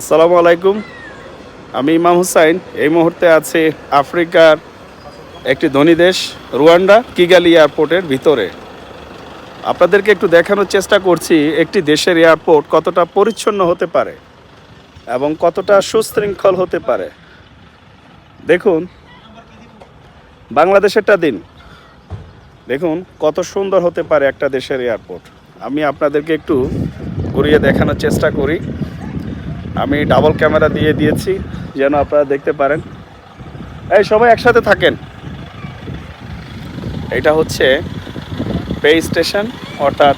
আসসালামু আলাইকুম। আমি ইমাম হুসাইন। এই মুহূর্তে আছি আফ্রিকার একটি ধনী দেশ, রুয়ান্ডা, কিগালি এয়ারপোর্টের ভিতরে। আপনাদেরকে একটু দেখানোর চেষ্টা করছি, একটি দেশের এয়ারপোর্ট কতটা পরিচ্ছন্ন হতে পারে এবং কতটা সুশৃঙ্খল হতে পারে। দেখুন, বাংলাদেশেরটা দিন। দেখুন, কত সুন্দর হতে পারে একটা দেশের এয়ারপোর্ট। আমি আপনাদেরকে একটু ঘুরিয়ে দেখানোর চেষ্টা করি। আমি ডাবল ক্যামেরা দিয়ে দিয়েছি, যেন আপনারা দেখতে পারেন। এই, সবাই একসাথে থাকেন। এটা হচ্ছে পে স্টেশন অর্থাৎ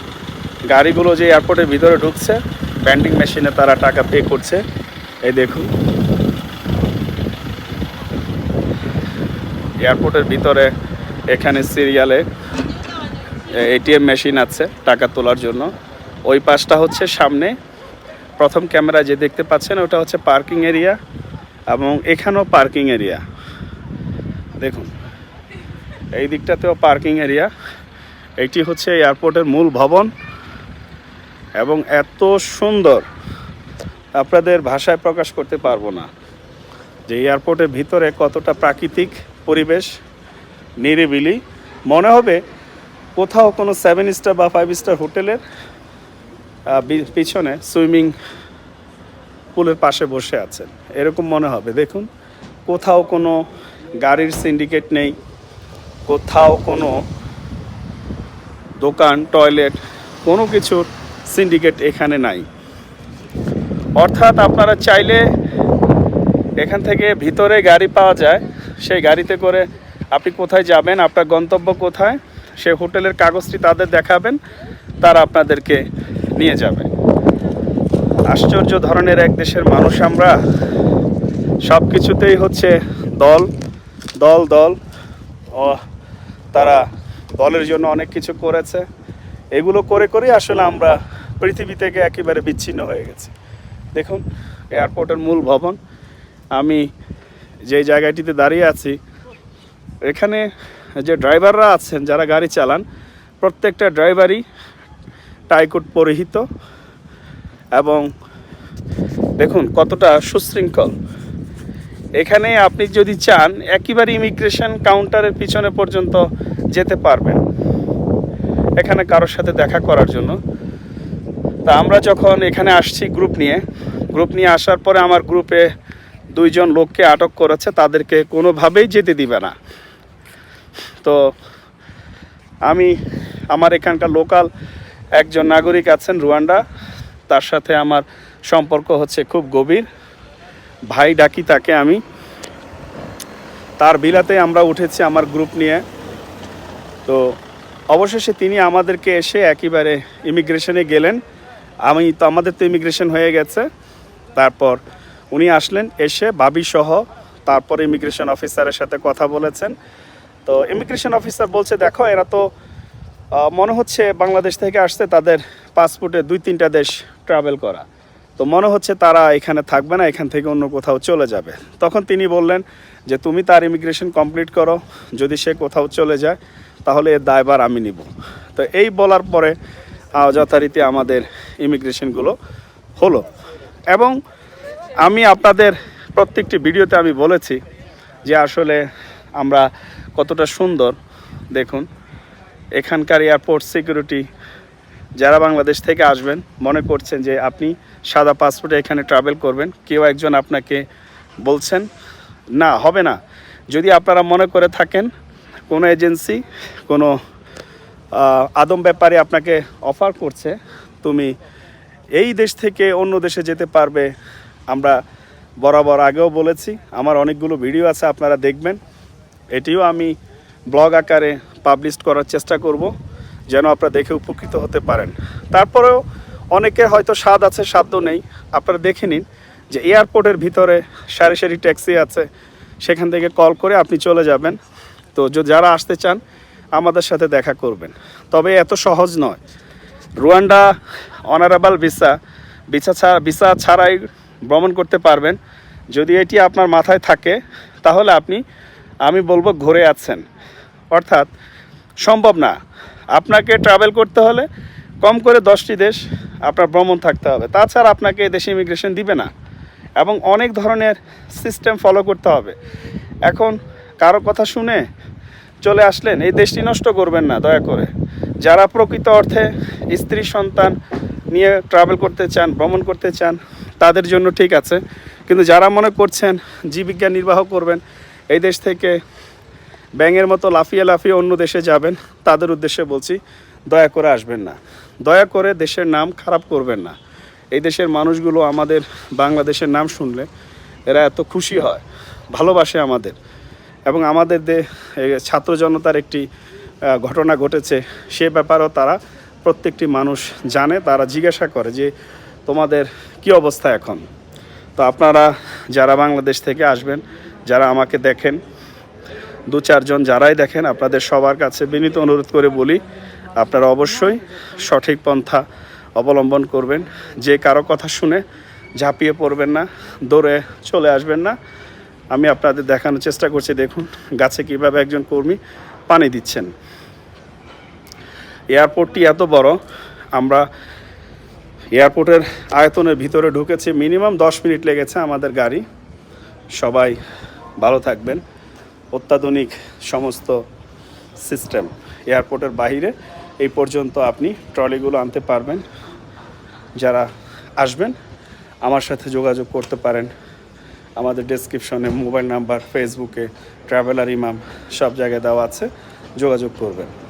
গাড়িগুলো যে এয়ারপোর্টের ভিতরে ঢুকছে ব্যান্ডিং মেশিনে তারা টাকা পে করছে। এই দেখুন। এয়ারপোর্টের ভিতরে এখানে সিরিয়ালে এটিএম মেশিন আছে টাকা তোলার জন্য। ওই পাশটা হচ্ছে সামনে প্রথম ক্যামেরা যে দেখতে পাচ্ছেন, ওটা হচ্ছে পার্কিং এরিয়া এবং এখানেও পার্কিং এরিয়া। দেখুন, এই দিকটাতেও পার্কিং এরিয়া। এইটি হচ্ছে এয়ারপোর্টের মূল ভবন এবং এত সুন্দর, আপনাদের ভাষায় প্রকাশ করতে পারব না যে এয়ারপোর্টের ভিতরে কতটা প্রাকৃতিক পরিবেশ নিরিবিলি। মনে হবে কোথাও কোনো সেভেন স্টার বা ফাইভ স্টার হোটেলের পিছনে সুইমিং পুলের পাশে বসে আছেন। এরকম মনে হবে। দেখুন, কোথাও কোনো গাড়ির সিন্ডিকেট নেই, কোথাও কোনো দোকান, টয়লেট, কোনো কিছুর সিন্ডিকেট এখানে নাই। অর্থাৎ আপনারা চাইলে এখান থেকে ভিতরে গাড়ি পাওয়া যায়। সেই গাড়িতে করে আপনি কোথায় যাবেন, আপনার গন্তব্য কোথায়, সে হোটেলের কাগজটি তাদের দেখাবেন, তারা আপনাদেরকে নিয়ে যাবে। আশ্চর্য ধরনের এক দেশের মানুষ আমরা। সব কিছুতেই হচ্ছে দল দল দল। ও, তারা দলের জন্য অনেক কিছু করেছে। এগুলো করে, করেই আসলে আমরা পৃথিবী থেকে একেবারে বিচ্ছিন্ন হয়ে গেছি। দেখুন, এয়ারপোর্টের মূল ভবন। আমি যে জায়গাটিতে দাঁড়িয়ে আছি, এখানে যে ড্রাইভাররা আছেন, যারা গাড়ি চালান, প্রত্যেকটা ড্রাইভারই টাইকুট পরিহিত এবং দেখুন কতটা সুশৃঙ্খল। এখানে আপনি যদি চান, একেবারে ইমিগ্রেশন কাউন্টারের পিছনে পর্যন্ত যেতে পারবেন। এখানে কারোর সাথে দেখা করার জন্য। তা আমরা যখন এখানে আসছি গ্রুপ নিয়ে গ্রুপ নিয়ে আসার পরে আমার গ্রুপে দুইজন লোককে আটক করেছে, তাদেরকে কোনোভাবেই যেতে দিবে না। তো আমি, আমার এখানকার লোকাল একজন নাগরিক আছেন রুয়ান্ডা। তার সাথে আমার সম্পর্ক হচ্ছে খুব গভীর। ভাই ডাকি তাকে আমি। তার বিলাতে আমরা উঠেছি আমার গ্রুপ নিয়ে। তো অবশেষে তিনি আমাদেরকে এসে একেবারে ইমিগ্রেশনে গেলেন। আমি তো, আমাদের তো ইমিগ্রেশন হয়ে গেছে। তারপর উনি আসলেন, এসে বাবি সহ তারপর ইমিগ্রেশন অফিসারের সাথে কথা বলেছেন। তো ইমিগ্রেশন অফিসার বলছে, দেখো, এরা তো মনে হচ্ছে বাংলাদেশ থেকে আসছে তাদের পাসপোর্টে দুই তিনটা দেশ ট্রাভেল করা। তো মনে হচ্ছে তারা এখানে থাকবে না, এখান থেকে অন্য কোথাও চলে যাবে। তখন তিনি বললেন যে, তুমি তার ইমিগ্রেশন কমপ্লিট করো, যদি সে কোথাও চলে যায়, তাহলে এর দায়বার আমি নিব। তো এই বলার পরে যথারীতি আমাদের ইমিগ্রেশনগুলো হলো। এবং আমি আপনাদের প্রত্যেকটি ভিডিওতে আমি বলেছি যে, আসলে আমরা কতটা সুন্দর। দেখুন এখানকার এয়ারপোর্ট সিকিউরিটি যারা বাংলাদেশ থেকে আসবেন, মনে করছেন যে আপনি সাদা পাসপোর্টে এখানে ট্রাভেল করবেন, কেউ একজন আপনাকে বলছেন, না, হবে না। যদি আপনারা মনে করে থাকেন, কোনো এজেন্সি কোনো আদম ব্যাপারে আপনাকে অফার করছে, তুমি এই দেশ থেকে অন্য দেশে যেতে পারবে, আমরা বরাবর আগেও বলেছি, আমার অনেকগুলো ভিডিও আছে, আপনারা দেখবেন। এটিও আমি ব্লগ আকারে পাবলিশ করার চেষ্টা করব, যেন আপনারা দেখে উপকৃত হতে পারেন। তারপরেও অনেকের হয়তো স্বাদ আছে সাধ্য নেই। আপনারা দেখে নিন যে এয়ারপোর্টের ভিতরে সারি সারি ট্যাক্সি আছে, সেখান থেকে কল করে আপনি চলে যাবেন। তো যারা আসতে চান, আমাদের সাথে দেখা করবেন। তবে এত সহজ নয়। রুয়ান্ডা অনারেবল ভিসা ভিসা ছাড়া ভিসা ছাড়াই ভ্রমণ করতে পারবেন। যদি এটি আপনার মাথায় থাকে, তাহলে আপনি, আমি বলব ঘুরে আছেন অর্থাৎ সম্ভব না। আপনাকে ট্রাভেল করতে হলে কম করে দশটি দেশ আপনার ভ্রমণ থাকতে হবে। তাছাড়া আপনাকে দেশে ইমিগ্রেশন দিবে না এবং অনেক ধরনের সিস্টেম ফলো করতে হবে। এখন কারও কথা শুনে চলে আসলেন, এই দেশটি নষ্ট করবেন না, দয়া করে। যারা প্রকৃত অর্থে স্ত্রী, সন্তান নিয়ে ট্রাভেল করতে চান, ভ্রমণ করতে চান, তাদের জন্য ঠিক আছে। কিন্তু যারা মনে করছেন জীবিকা নির্বাহ করবেন, এই দেশ থেকে ব্যাঙের মতো লাফিয়ে লাফিয়ে অন্য দেশে যাবেন, তাদের উদ্দেশ্যে বলছি, দয়া করে আসবেন না। দয়া করে দেশের নাম খারাপ করবেন না। এই দেশের মানুষগুলো আমাদের বাংলাদেশের নাম শুনলে এরা এত খুশি হয়, ভালোবাসে আমাদের। এবং আমাদের দে ছাত্র জনতার একটি ঘটনা ঘটেছে, সে ব্যাপারেও তারা প্রত্যেকটি মানুষ জানে, তারা জিজ্ঞাসা করে যে, তোমাদের কি অবস্থা এখন? তো আপনারা যারা বাংলাদেশ থেকে আসবেন, যারা আমাকে দেখেন দু চারজন যারাই দেখেন, আপনাদের সবার কাছে বিনীত অনুরোধ করে বলি, আপনারা অবশ্যই সঠিক পন্থা অবলম্বন করবেন। যে কারও কথা শুনে ঝাঁপিয়ে পড়বেন না, দৌড়ে চলে আসবেন না। আমি আপনাদের দেখানোর চেষ্টা করছি, দেখুন গাছে কীভাবে একজন কর্মী পানি দিচ্ছেন। এয়ারপোর্টটি এত বড়, আমরা এয়ারপোর্টের আয়তনের ভিতরে ঢুকেছি, মিনিমাম দশ মিনিট লেগেছে আমাদের গাড়ি। সবাই ভালো থাকবেন। অত্যাধুনিক সমস্ত সিস্টেম এয়ারপোর্টের বাহিরে এই পর্যন্ত আপনি ট্রলিগুলো আনতে পারবেন। যারা আসবেন, আমার সাথে যোগাযোগ করতে পারেন। আমাদের ডেসক্রিপশনে মোবাইল নাম্বার ফেসবুকে ট্রাভেলার ইমাম সব জায়গায় দেওয়া আছে। যোগাযোগ করবেন।